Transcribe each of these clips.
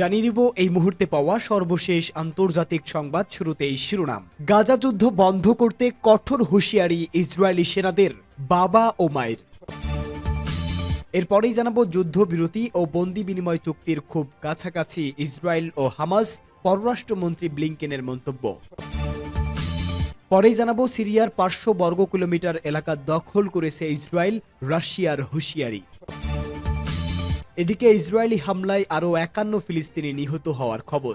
জানিয়ে দিব, এই মুহূর্তে পাওয়া সর্বশেষ আন্তর্জাতিক সংবাদ শুরুতেই শিরোনাম। গাজা যুদ্ধ বন্ধ করতে কঠোর হুঁশিয়ারি ইসরায়েলি সেনাদের, বাবা ও মায়ের। এরপরেই জানাব যুদ্ধবিরতি ও বন্দি বিনিময় চুক্তির খুব কাছাকাছি ইসরায়েল ও হামাস, পররাষ্ট্রমন্ত্রী ব্লিংকেনের মন্তব্য। পরেই জানাব সিরিয়ার পাঁচশো বর্গ কিলোমিটার এলাকা দখল করেছে ইসরায়েল, রাশিয়ার হুঁশিয়ারি। এদিকে ইসরায়েলি হামলায় আরও একান্ন ফিলিস্তিনি নিহত হওয়ার খবর।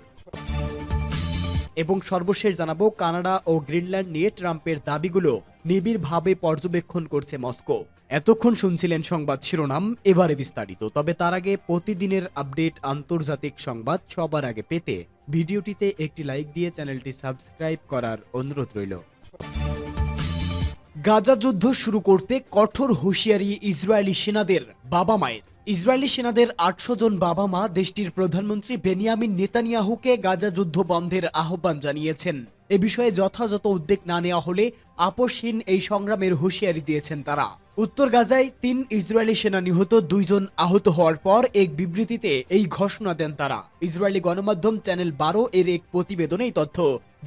এবং সর্বশেষ জানাব, কানাডা ও গ্রিনল্যান্ড নিয়ে ট্রাম্পের দাবিগুলো নিবিড়ভাবে পর্যবেক্ষণ করছে মস্কো। এতক্ষণ শুনছিলেন সংবাদ শিরোনাম, এবারে বিস্তারিত। তবে তার আগে প্রতিদিনের আপডেট আন্তর্জাতিক সংবাদ সবার আগে পেতে ভিডিওটিতে একটি লাইক দিয়ে চ্যানেলটি সাবস্ক্রাইব করার অনুরোধ রইল। গাজা যুদ্ধ শুরু করতে কঠোর হুঁশিয়ারি ইসরায়েলি সেনাদের বাবা মায়ের। ইসরায়েলি সেনাদের আটশো জন বাবা মা দেশটির প্রধানমন্ত্রী বেনিয়ামিন নেতানিয়াহুকে গাজা যুদ্ধ বন্ধের আহ্বান জানিয়েছেন। এ বিষয়ে যথাযথ উদ্যোগ না নেওয়া হলে আপোষহীন এই সংগ্রামের হুঁশিয়ারি দিয়েছেন তারা। উত্তর গাজায় তিন ইসরায়েলি সেনা নিহত, দুইজন আহত হওয়ার পর এক বিবৃতিতে এই ঘোষণা দেন তারা। ইসরায়েলি গণমাধ্যম চ্যানেল বারো এর এক প্রতিবেদনে তথ্য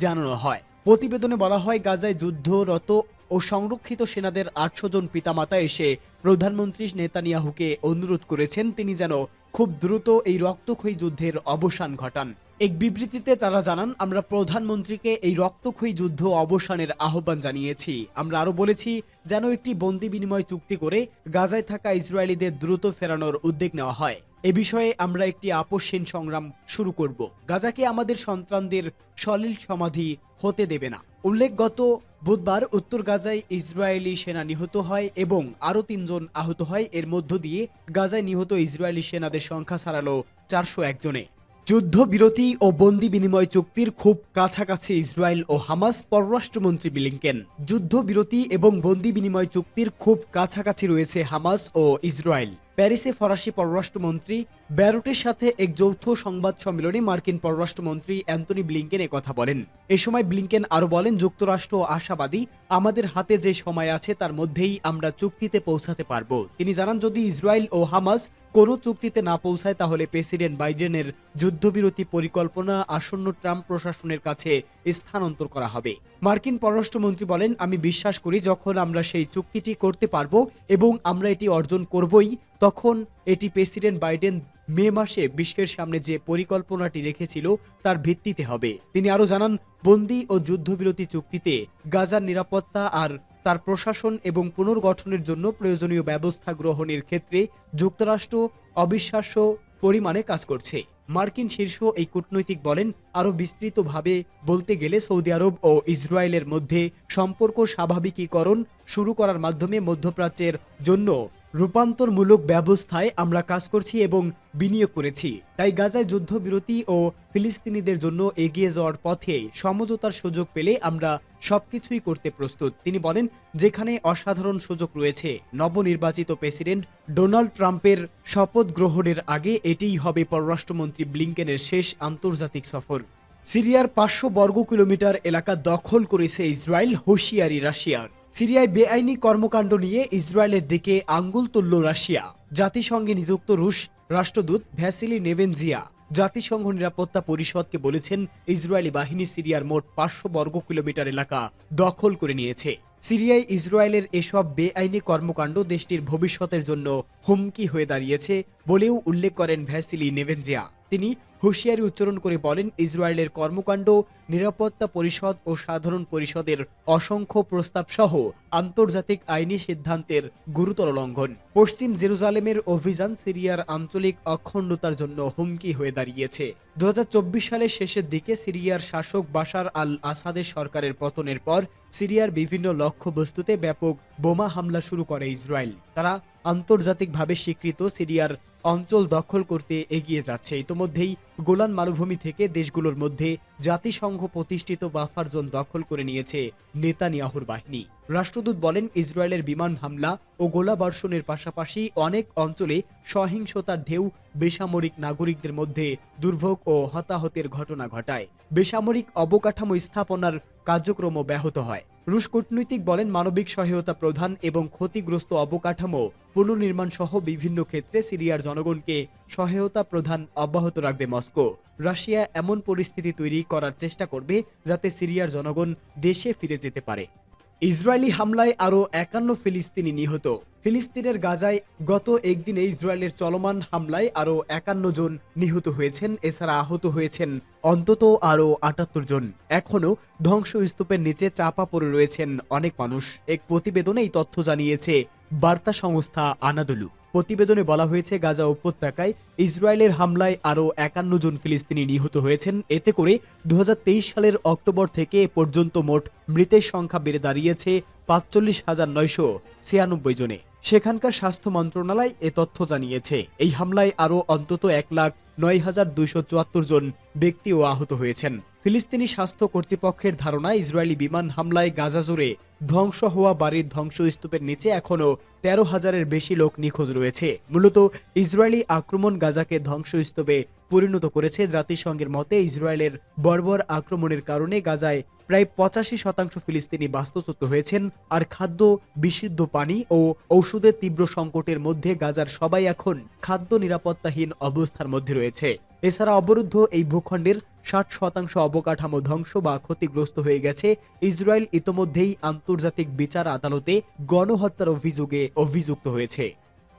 জানানো হয়। প্রতিবেদনে বলা হয়, গাজায় যুদ্ধরত ও সংরক্ষিত সেনাদের আটশো জন পিতামাতা এসে প্রধানমন্ত্রী নেতানিয়াহুকে অনুরোধ করেছেন, তিনি যেন খুব দ্রুত এই রক্তক্ষয়ী যুদ্ধের অবসান ঘটান। এক বিবৃতিতে তারা জানান, আমরা প্রধানমন্ত্রীকে এই রক্তক্ষয়ী যুদ্ধ অবসানের আহ্বান জানিয়েছি। আমরা আরও বলেছি, যেন একটি বন্দি বিনিময় চুক্তি করে গাজায় থাকা ইসরায়েলিদের দ্রুত ফেরানোর উদ্যোগ নেওয়া হয়। এ বিষয়ে আমরা একটি আপোষহীন সংগ্রাম শুরু করব। গাজাকে আমাদের সন্তানদের সলিল সমাধি হতে দেবে না। উল্লেখ গত বুধবার উত্তর গাজায় ইসরায়েলি সেনা নিহত হয় এবং আরও তিনজন আহত হয়। এর মধ্য দিয়ে গাজায় নিহত ইসরায়েলি সেনাদের সংখ্যা ছাড়ালো চারশো একজনে। যুদ্ধবিরতি ও বন্দি বিনিময় চুক্তির খুব কাছাকাছি ইসরায়েল ও হামাস পররাষ্ট্রমন্ত্রী বিলিংকেন। যুদ্ধবিরতি এবং বন্দি বিনিময় চুক্তির খুব কাছাকাছি রয়েছে হামাস ও ইসরায়েল। প্যারিসে ফরাসি পররাষ্ট্রমন্ত্রী ব্যারোটের সাথে এক যৌথ সংবাদ সম্মেলনে মার্কিন পররাষ্ট্রমন্ত্রী অ্যান্টনি ব্লিংকেন কথা বলেন। এ সময় ব্লিংকেন আরও বলেন, যুক্তরাষ্ট্র আশাবাদী, আমাদের হাতে যে সময় আছে তার মধ্যেই আমরা চুক্তিতে পৌঁছাতে পারব। তিনি জানান, যদি ইসরায়েল ও হামাস কোনো চুক্তিতে না পৌঁছায়, তাহলে প্রেসিডেন্ট বাইডেনের যুদ্ধবিরতি পরিকল্পনা আসন্ন ট্রাম্প প্রশাসনের কাছে স্থানান্তর করা হবে। মার্কিন পররাষ্ট্রমন্ত্রী বলেন, আমি বিশ্বাস করি, যখন আমরা সেই চুক্তিটি করতে পারব এবং আমরা এটি অর্জন করবই, তখন এটি প্রেসিডেন্ট বাইডেন মে মাসে বিশ্বের সামনে যে পরিকল্পনাটি রেখেছিল, তার ভিত্তিতে হবে। তিনি আরও জানান, বন্দি ও যুদ্ধবিরতি চুক্তিতে গাজার নিরাপত্তা আর তার প্রশাসন এবং পুনর্গঠনের জন্য প্রয়োজনীয় ব্যবস্থা গ্রহণের ক্ষেত্রে যুক্তরাষ্ট্র অবিশ্বাস্য পরিমাণে কাজ করছে। মার্কিন শীর্ষ এই কূটনৈতিক বলেন, আরও বিস্তৃতভাবে বলতে গেলে সৌদি আরব ও ইসরায়েলের মধ্যে সম্পর্ক স্বাভাবিকীকরণ শুরু করার মাধ্যমে মধ্যপ্রাচ্যের জন্য রূপান্তরমূলক ব্যবস্থায় আমরা কাজ করছি এবং বিনিয়োগ করেছি। তাই গাজায় যুদ্ধবিরতি ও ফিলিস্তিনিদের জন্য এগিয়ে যাওয়ার পথে সমঝোতার সুযোগ পেলে আমরা সবকিছুই করতে প্রস্তুত। তিনি বলেন, যেখানে অসাধারণ সুযোগ রয়েছে, নবনির্বাচিত প্রেসিডেন্ট ডোনাল্ড ট্রাম্পের শপথ গ্রহণের আগে এটিই হবে পররাষ্ট্রমন্ত্রী ব্লিংকেনের শেষ আন্তর্জাতিক সফর। সিরিয়ার পাঁচশো বর্গ কিলোমিটার এলাকা দখল করেছে ইসরায়েল, হুঁশিয়ারি রাশিয়ার। সিরিয়ায় বেআইনি কর্মকাণ্ড নিয়ে ইসরায়েলের দিকে আঙ্গুল তুলল রাশিয়া। জাতিসংঘে নিযুক্ত রুশ রাষ্ট্রদূত ভ্যাসিলি নেভেনজিয়া জাতিসংঘ নিরাপত্তা পরিষদকে বলেছেন, ইসরায়েলি বাহিনী সিরিয়ার মোট পাঁচশো বর্গ কিলোমিটার এলাকা দখল করে নিয়েছে। সিরিয়ায় ইসরায়েলের এসব বেআইনি কর্মকাণ্ড দেশটির ভবিষ্যতের জন্য হুমকি হয়ে দাঁড়িয়েছে বলেও উল্লেখ করেন ভ্যাসিলি নেভেনজিয়া। তিনি হুঁশিয়ারি উচ্চারণ করে বলেন, ইসরায়েলের কর্মকাণ্ড, নিরাপত্তা পরিষদ ও সাধারণ পরিষদের অসংখ্য প্রস্তাব সহ আন্তর্জাতিক আইনি সিদ্ধান্তের গুরুতর লঙ্ঘন। পশ্চিম জেরুজালেমের অভিযান সিরিয়ার আঞ্চলিক অখণ্ডতার জন্য হুমকি হয়ে দাঁড়িয়েছে। দু হাজার চব্বিশ সালের শেষের দিকে সিরিয়ার শাসক বাশার আল আসাদের সরকারের পতনের পর সিরিয়ার বিভিন্ন লক্ষ্যবস্তুতে ব্যাপক বোমা হামলা শুরু করে ইসরায়েল। তারা আন্তর্জাতিকভাবে স্বীকৃত সিরিয়ার অঞ্চল দখল করতে এগিয়ে যাচ্ছে। ইতোমধ্যেই গোলান মালভূমি থেকে দেশগুলোর মধ্যে জাতিসংঘ প্রতিষ্ঠিত বাফার জোন দখল করে নিয়েছে নেতানিয়াহুর বাহিনী। রাষ্ট্রদূত বলেন, ইসরায়েলের বিমান হামলা ও গোলাবর্ষণের পাশাপাশি অনেক অঞ্চলে সহিংসতার ঢেউ বেসামরিক নাগরিকদের মধ্যে দুর্ভোগ ও হতাহতের ঘটনা ঘটায়। বেসামরিক অবকাঠামো স্থাপনার কার্যক্রমও ব্যাহত হয়। রুশ কূটনৈতিক বলেন মানবিক সহায়তা প্রধান এবং ক্ষতিগ্রস্ত অবকাঠামো পুনর্নির্মাণ সহ বিভিন্ন ক্ষেত্রে সিরিয়ার জনগণকে সহায়তা প্রধান অব্যাহত রাখবে মস্কো। রাশিয়া এমন পরিস্থিতি তৈরি করার চেষ্টা করবে যাতে সিরিয়ার জনগণ দেশে ফিরে যেতে পারে। ইসরায়েলি হামলায় আরও একান্ন ফিলিস্তিনি নিহত। ফিলিস্তিনের গাজায় গত একদিনে ইসরায়েলের চলমান হামলায় আরও একান্ন জন নিহত হয়েছেন, এছাড়া আহত হয়েছেন অন্তত আরও আটাত্তর জন। এখনও ধ্বংসস্তূপের নিচে চাপা পড়ে রয়েছেন অনেক মানুষ। এক প্রতিবেদনে এই তথ্য জানিয়েছে, বার্তা সংস্থা আনাদুলু। প্রতিবেদনে বলা হয়েছে, গাজা উপত্যকায় ইসরায়েলের হামলায় আরও একান্ন জন ফিলিস্তিনি নিহত হয়েছেন। এতে করে দু হাজার তেইশ সালের অক্টোবর থেকে পর্যন্ত মোট মৃতের সংখ্যা বেড়ে দাঁড়িয়েছে পাঁচচল্লিশ হাজার নয়শো ছিয়ানব্বই জনে। সেখানকার স্বাস্থ্য মন্ত্রণালয় এ তথ্য জানিয়েছে, এই হামলায় আরও অন্তত এক লাখ নয় হাজার দুইশো চুয়াত্তর জন ব্যক্তিও আহত হয়েছেন। ফিলিস্তিনি স্বাস্থ্য কর্তৃপক্ষের ধারণা ইসরায়েলি বিমান হামলায় গাজা জুড়ে ধ্বংস হওয়া বাড়ির ধ্বংসস্তূপের নিচে এখনও তেরো হাজারের বেশি লোক নিখোঁজ রয়েছে। মূলত ইসরায়েলি আক্রমণ গাজাকে ধ্বংসস্তূপে পরিণত করেছে। জাতিসংঘের মতে, ইসরায়েলের বর্বর আক্রমণের কারণে গাজায় প্রায় পঁচাশি শতাংশ ফিলিস্তিনি বাস্তুচ্যুত হয়েছেন আর খাদ্য, বিশুদ্ধ পানি ও ঔষধের তীব্র সংকটের মধ্যে গাজার সবাই এখন খাদ্য নিরাপত্তাহীন অবস্থার মধ্যে রয়েছে। এছাড়া অবরুদ্ধ এই ভূখণ্ডের ষাট শতাংশ অবকাঠামো ধ্বংস বা ক্ষতিগ্রস্ত হয়ে গেছে। ইসরায়েল ইতোমধ্যেই আন্তর্জাতিক বিচার আদালতে গণহত্যার অভিযোগে অভিযুক্ত হয়েছে।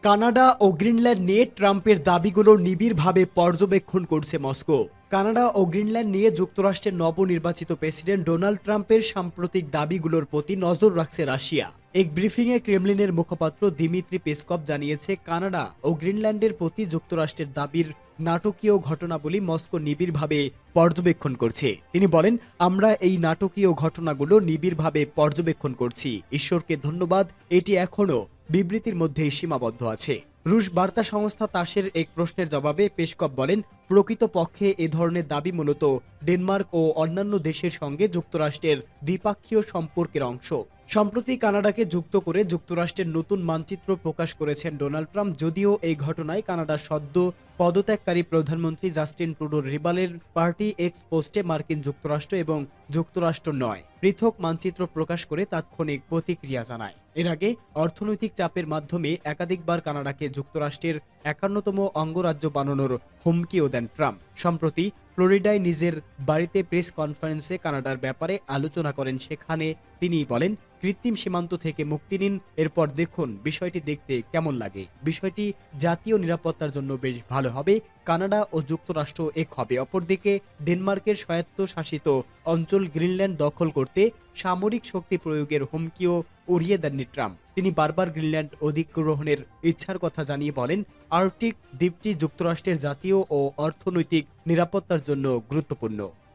কানাডা ও গ্রিনল্যান্ড নিয়ে ট্রাম্পের দাবিগুলো নিবিড়ভাবে পর্যবেক্ষণ করছে মস্কো। কানাডা ও গ্রিনল্যান্ড নিয়ে যুক্তরাষ্ট্রের নবনির্বাচিত প্রেসিডেন্ট ডোনাল্ড ট্রাম্পের সাম্প্রতিক দাবিগুলোর প্রতি নজর রাখছে রাশিয়া। এক ব্রিফিংয়ে ক্রেমলিনের মুখপাত্র দিমিত্রি পেসকপ জানিয়েছে, কানাডা ও গ্রিনল্যান্ডের প্রতি যুক্তরাষ্ট্রের দাবির নাটকীয় ঘটনাবলী মস্কো নিবিড়ভাবে পর্যবেক্ষণ করছে। তিনি বলেন, আমরা এই নাটকীয় ঘটনাগুলো নিবিড়ভাবে পর্যবেক্ষণ করছি। ঈশ্বরকে ধন্যবাদ, এটি এখনও বিবৃতির মধ্যেই সীমাবদ্ধ আছে। রুশ বার্তা সংস্থা তাসের এক প্রশ্নের জবাবে পেশকপ বলেন, প্রকৃতপক্ষে এ ধরনের দাবি মূলত ডেনমার্ক ও অন্যান্য দেশের সঙ্গে যুক্তরাষ্ট্রের দ্বিপাক্ষীয় সম্পর্কের অংশ। সম্প্রতি কানাডাকে যুক্ত করে যুক্তরাষ্ট্রের নতুন মানচিত্র প্রকাশ করেছেন ডোনাল্ড ট্রাম্প, যদিও এই ঘটনায় কানাডার সদ্য পদত্যাগকারী প্রধানমন্ত্রী জাস্টিন ট্রুডোর রিবালের পার্টি এক্স পোস্টে মার্কিন যুক্তরাষ্ট্র এবং যুক্তরাষ্ট্র নয়। পৃথক মানচিত্র প্রকাশ করে তাৎক্ষণিক প্রতিক্রিয়া জানায়। এর আগে অর্থনৈতিক চাপের মাধ্যমে একাধিকবার কানাডাকে যুক্তরাষ্ট্রের একান্নতম অঙ্গরাজ্য বানানোর হুমকিও দেন ট্রাম্প। সম্প্রতি ফ্লোরিডায় নিজের বাড়িতে প্রেস কনফারেন্সে কানাডার ব্যাপারে আলোচনা করেন, সেখানে তিনি বলেন কৃত্রিম সীমান্ত থেকে মুক্তি নিন। এরপর দেখুন বিষয়টি দেখতে কেমন লাগে। বিষয়টি জাতীয় নিরাপত্তার জন্য বেশ ভালো হবে। কানাডা ও যুক্তরাষ্ট্র এক হবে। অপরদিকে ডেনমার্কের স্বায়ত্তশাসিত অঞ্চল গ্রিনল্যান্ড দখল করতে সামরিক শক্তি প্রয়োগের হুমকিও উড়িয়ে দেননি ট্রাম্প। তিনি বারবার গ্রিনল্যান্ড অধিগ্রহণের ইচ্ছার কথা জানিয়ে বলেন, আর্কটিক দ্বীপটি যুক্তরাষ্ট্রের জাতীয় ও অর্থনৈতিক নিরাপত্তার জন্য গুরুত্বপূর্ণ।